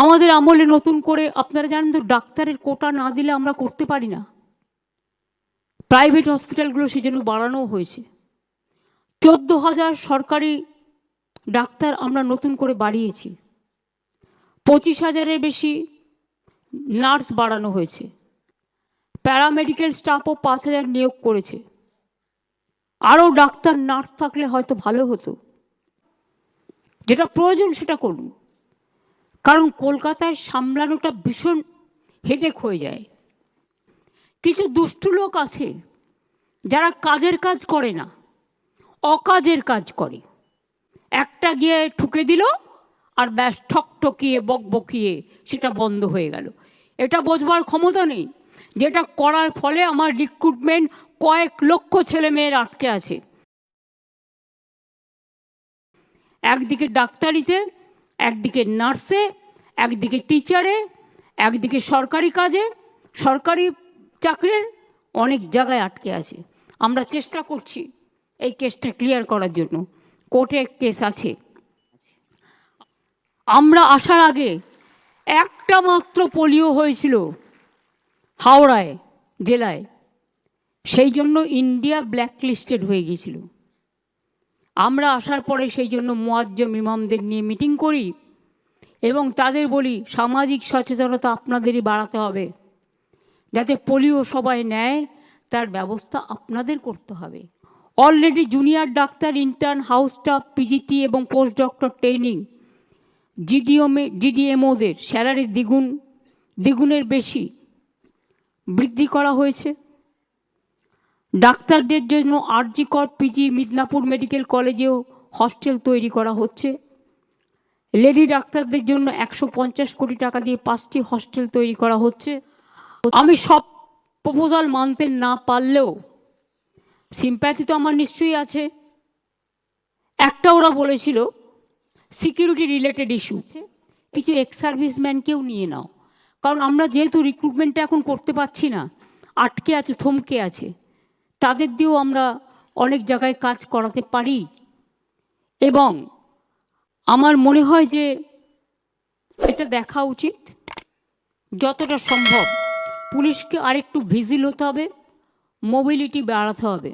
আমাদের আমলে নতুন করে, আপনারা জানেন তো, ডাক্তারের কোটা না দিলে আমরা করতে পারি না। প্রাইভেট হসপিটালগুলো সেই জন্য বাড়ানো হয়েছে। চোদ্দ হাজার সরকারি ডাক্তার আমরা নতুন করে বাড়িয়েছি। পঁচিশ হাজারের বেশি নার্স বাড়ানো হয়েছে। প্যারামেডিক্যাল স্টাফও পাঁচ হাজার নিয়োগ করেছে। আরও ডাক্তার, নার্স থাকলে হয়তো ভালো হতো। যেটা প্রয়োজন সেটা করুন। কারণ কলকাতায় সামলানোটা ভীষণ হেডেক হয়ে যায়। কিছু দুষ্টু লোক আছে যারা কাজের কাজ করে না, অকাজের কাজ করে। একটা গিয়ে ঠুকে দিল আর ব্যাস ঠকঠকিয়ে বকবকিয়ে সেটা বন্ধ হয়ে গেল। এটা বোঝবার ক্ষমতা নেই যেটা করার ফলে আমার রিক্রুটমেন্ট কয়েক লক্ষ ছেলে মেয়ের আটকে আছে। একদিকে ডাক্তারিতে একদিকে নার্সে, একদিকে টিচারে, একদিকে সরকারি কাজে, সরকারি চাকরির অনেক জায়গায় আটকে আছে। আমরা চেষ্টা করছি এই কেসটা ক্লিয়ার করার জন্য। কোর্টে কেস আছে। আমরা আসার আগে একটা মাত্র পোলিও হয়েছিল হাওড়ায়, জেলায়। সেই জন্য ইন্ডিয়া ব্ল্যাকলিস্টেড হয়ে গিয়েছিল। আমরা আসার পরে সেই জন্য মোয়াজ্জম ইমামদের নিয়ে মিটিং করি এবং তাদের বলি, সামাজিক সচেতনতা আপনাদেরই বাড়াতে হবে, যাতে পোলিও সবাই নেয় তার ব্যবস্থা আপনাদের করতে হবে। অলরেডি জুনিয়র ডাক্তার ইন্টার্ন হাউস স্টাফ পিজিটি এবং পোস্ট ডক্টর ট্রেনিং জিডিওমে জিডিএমওদের স্যালারি দ্বিগুণ, দ্বিগুণের বেশি বৃদ্ধি করা হয়েছে। ডাক্তারদের জন্য আরজিকর পিজি মিদনাপুর মেডিকেল কলেজেও হস্টেল তৈরি করা হচ্ছে। লেডি ডাক্তারদের জন্য একশো পঞ্চাশ কোটি টাকা দিয়ে পাঁচটি হস্টেল তৈরি করা হচ্ছে। আমি সব প্রপোজাল মানতে না পারলেও সিম্প্যাথি তো আমার নিশ্চয়ই আছে। একটা ওরা বলেছিল সিকিউরিটি রিলেটেড ইস্যু কিছু এক্স সার্ভিসম্যানকেও নিয়ে নাও। কারণ আমরা যেহেতু রিক্রুটমেন্টটা এখন করতে পারছি না, আটকে আছে, থমকে আছে। তাদের দিয়েও আমরা অনেক জায়গায় কাজ করাতে পারি। এবং আমার মনে হয় যে এটা দেখা উচিত। যতটা সম্ভব পুলিশকে আরেকটু ভিজিল হতে হবে মোবিলিটি বাড়াতে হবে।